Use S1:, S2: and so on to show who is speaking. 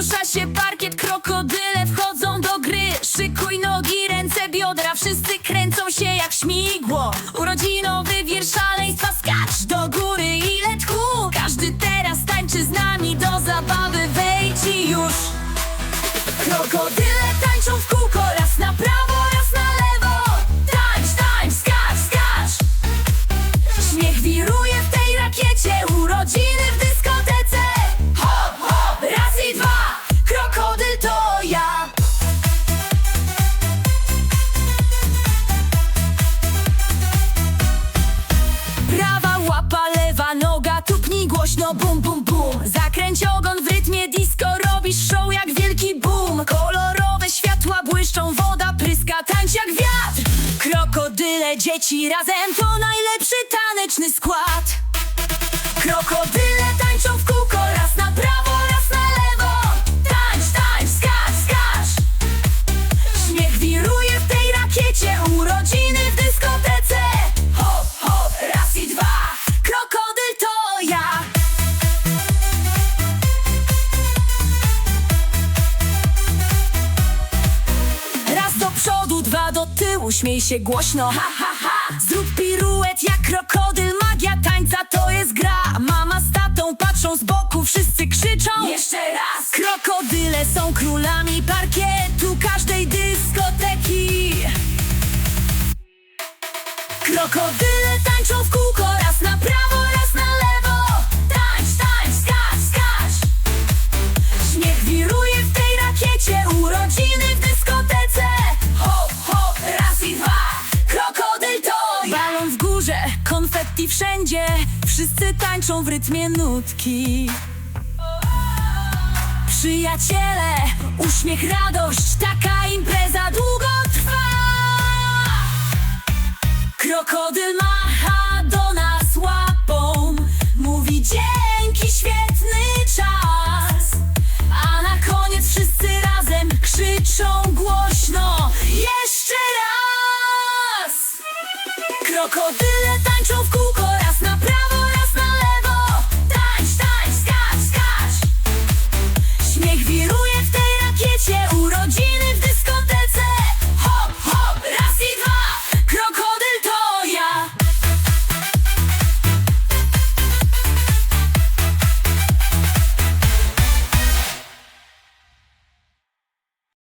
S1: Rusza się parkiet, krokodyle wchodzą do gry. Szykuj nogi, ręce, biodra, wszyscy kręcą się jak śmigło bum, bum, bum. Zakręć ogon w rytmie disco, robisz show jak wielki boom. Kolorowe światła błyszczą, woda pryska, tańcz jak wiatr. Krokodyle, dzieci razem to najlepszy taneczny skład. Krokodyle przodu, dwa do tyłu, śmiej się głośno. Ha, ha, ha. Zrób piruet jak krokodyl, magia tańca to jest gra. Mama z tatą patrzą z boku, wszyscy krzyczą. Jeszcze raz. Krokodyle są królami parkietu każdej dyskoteki. Krokodyle tańczą w kółko, raz na prawo, raz na lewo. Tańcz, tańcz, skacz, skacz. Śmiech wiruje w tej rakiecie, wszędzie Wszyscy tańczą w rytmie nutki. Przyjaciele, uśmiech, radość Taka impreza długo trwa. Krokodyl macha do nas łapą Mówi dzięki, świetny czas. A na koniec wszyscy razem krzyczą głośno Jeszcze raz! Krokodyle tańczą w kółko